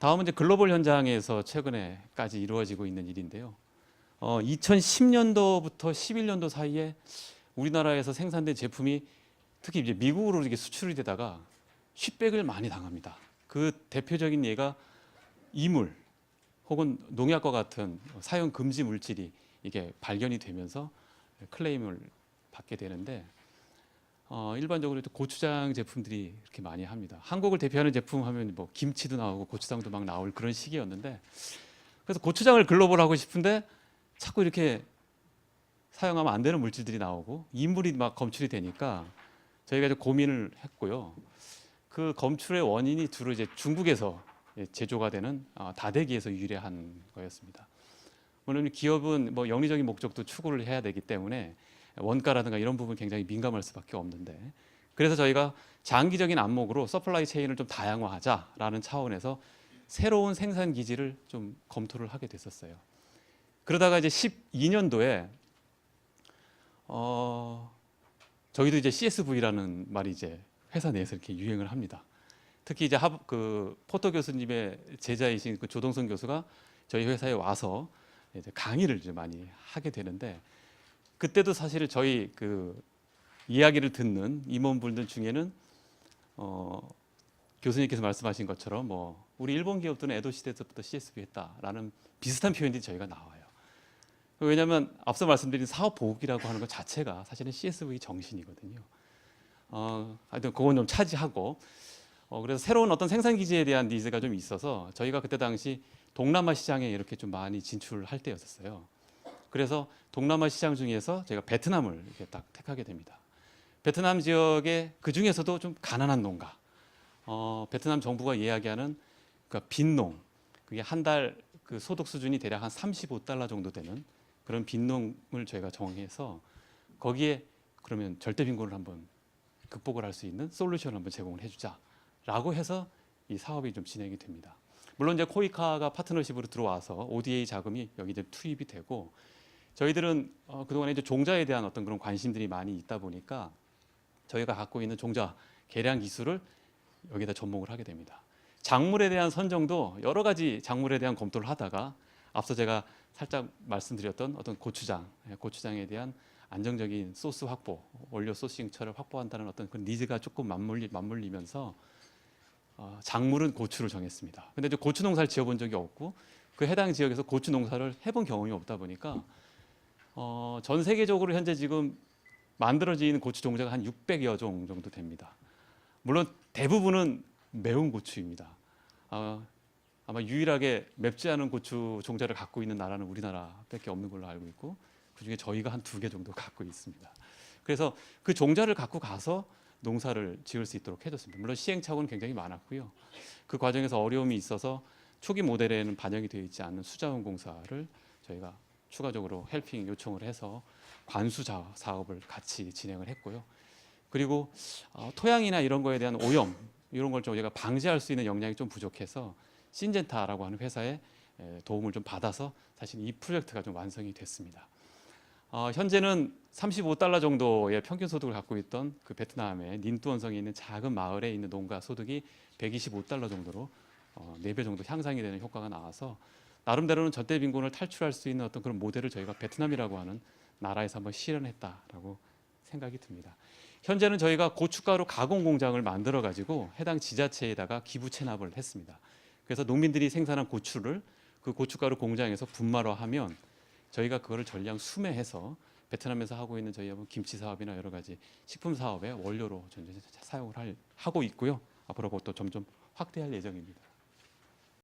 다음은 이제 글로벌 현장에서 최근에까지 이루어지고 있는 일인데요. 어, 2010년도부터 11년도 사이에 우리나라에서 생산된 제품이 특히 이제 미국으로 이렇게 수출이 되다가 쉿백을 많이 당합니다. 그 대표적인 예가 이물 혹은 농약과 같은 사용 금지 물질이 이게 발견이 되면서 클레임을 받게 되는데 어, 일반적으로 또 고추장 제품들이 이렇게 많이 합니다. 한국을 대표하는 제품 하면 뭐 김치도 나오고 고추장도 막 나올 그런 시기였는데 그래서 고추장을 글로벌하고 싶은데 자꾸 이렇게 사용하면 안 되는 물질들이 나오고 인물이 막 검출이 되니까 저희가 이제 고민을 했고요. 그 검출의 원인이 주로 이제 중국에서 예, 제조가 되는 아, 다대기에서 유래한 거였습니다. 물론 기업은 뭐 영리적인 목적도 추구를 해야 되기 때문에 원가라든가 이런 부분 굉장히 민감할 수밖에 없는데 그래서 저희가 장기적인 안목으로 서플라이 체인을 좀 다양화하자라는 차원에서 새로운 생산 기지를 좀 검토를 하게 됐었어요. 그러다가 이제 12년도에 어 저희도 이제 CSV라는 말이 이제 회사 내에서 이렇게 유행을 합니다. 특히 이제 하, 그 포토 교수님의 제자이신 그 조동선 교수가 저희 회사에 와서 이제 강의를 이제 많이 하게 되는데 그때도 사실 저희 그 이야기를 듣는 임원분들 중에는 어 교수님께서 말씀하신 것처럼 뭐 우리 일본 기업들은 에도 시대부터 CSV 했다라는 비슷한 표현들이 저희가 나와요. 왜냐하면 앞서 말씀드린 사업 보급이라고 하는 것 자체가 사실은 CSV 정신이거든요. 어, 하여튼 그건 좀 차지하고 어, 그래서 새로운 어떤 생산 기지에 대한 니즈가 좀 있어서 저희가 그때 당시 동남아 시장에 이렇게 좀 많이 진출할 때였었어요. 그래서 동남아 시장 중에서 제가 베트남을 이렇게 딱 택하게 됩니다. 베트남 지역에 그 중에서도 좀 가난한 농가, 어, 베트남 정부가 이야기하는 그러니까 빈농, 그게 한 달 그 소득 수준이 대략 한 35달러 정도 되는 그런 빈농을 저희가 정해서 거기에 그러면 절대 빈곤을 한번 극복을 할 수 있는 솔루션을 한번 제공을 해주자라고 해서 이 사업이 좀 진행이 됩니다. 물론 이제 코이카가 파트너십으로 들어와서 ODA 자금이 여기 이제 투입이 되고 저희들은 어, 그동안에 이제 종자에 대한 어떤 그런 관심들이 많이 있다 보니까 저희가 갖고 있는 종자 계량 기술을 여기다 접목을 하게 됩니다. 작물에 대한 선정도 여러 가지 작물에 대한 검토를 하다가 앞서 제가 살짝 말씀드렸던 어떤 고추장, 예, 고추장에 대한 안정적인 소스 확보, 원료 소싱처를 확보한다는 어떤 그 니즈가 조금 맞물리, 맞물리면서 어, 작물은 고추를 정했습니다. 근데 이제 고추 농사를 지어본 적이 없고 그 해당 지역에서 고추 농사를 해본 경험이 없다 보니까 어, 전 세계적으로 현재 지금 만들어지는 고추 종자가 한 600여 종 정도 됩니다. 물론 대부분은 매운 고추입니다. 어, 아마 유일하게 맵지 않은 고추 종자를 갖고 있는 나라는 우리나라밖에 없는 걸로 알고 있고 그 중에 저희가 한 두 개 정도 갖고 있습니다. 그래서 그 종자를 갖고 가서 농사를 지을 수 있도록 해줬습니다. 물론 시행착오는 굉장히 많았고요. 그 과정에서 어려움이 있어서 초기 모델에는 반영이 되어 있지 않은 수자원 공사를 저희가 추가적으로 헬핑 요청을 해서 관수 자- 사업을 같이 진행을 했고요. 그리고 어, 토양이나 이런 거에 대한 오염 이런 걸 저희가 방지할 수 있는 역량이 좀 부족해서 신젠타라고 하는 회사의 에, 도움을 좀 받아서 사실 이 프로젝트가 좀 완성이 됐습니다. 어, 현재는 35달러 정도의 평균 소득을 갖고 있던 그 베트남의 닌뚜원성에 있는 작은 마을에 있는 농가 소득이 125달러 정도로 어, 4배 정도 향상이 되는 효과가 나와서 나름대로는 저대 빈곤을 탈출할 수 있는 어떤 그런 모델을 저희가 베트남이라고 하는 나라에서 한번 실현했다라고 생각이 듭니다. 현재는 저희가 고춧가루 가공 공장을 만들어 가지고 해당 지자체에다가 기부 체납을 했습니다. 그래서 농민들이 생산한 고추를 그 고춧가루 공장에서 분말화 하면 저희가 그거를 전량 수매해서 베트남에서 하고 있는 저희 뭐 김치 사업이나 여러 가지 식품 사업의 원료로 전제 사용을 할, 하고 있고요. 앞으로 그것도 점점 확대할 예정입니다.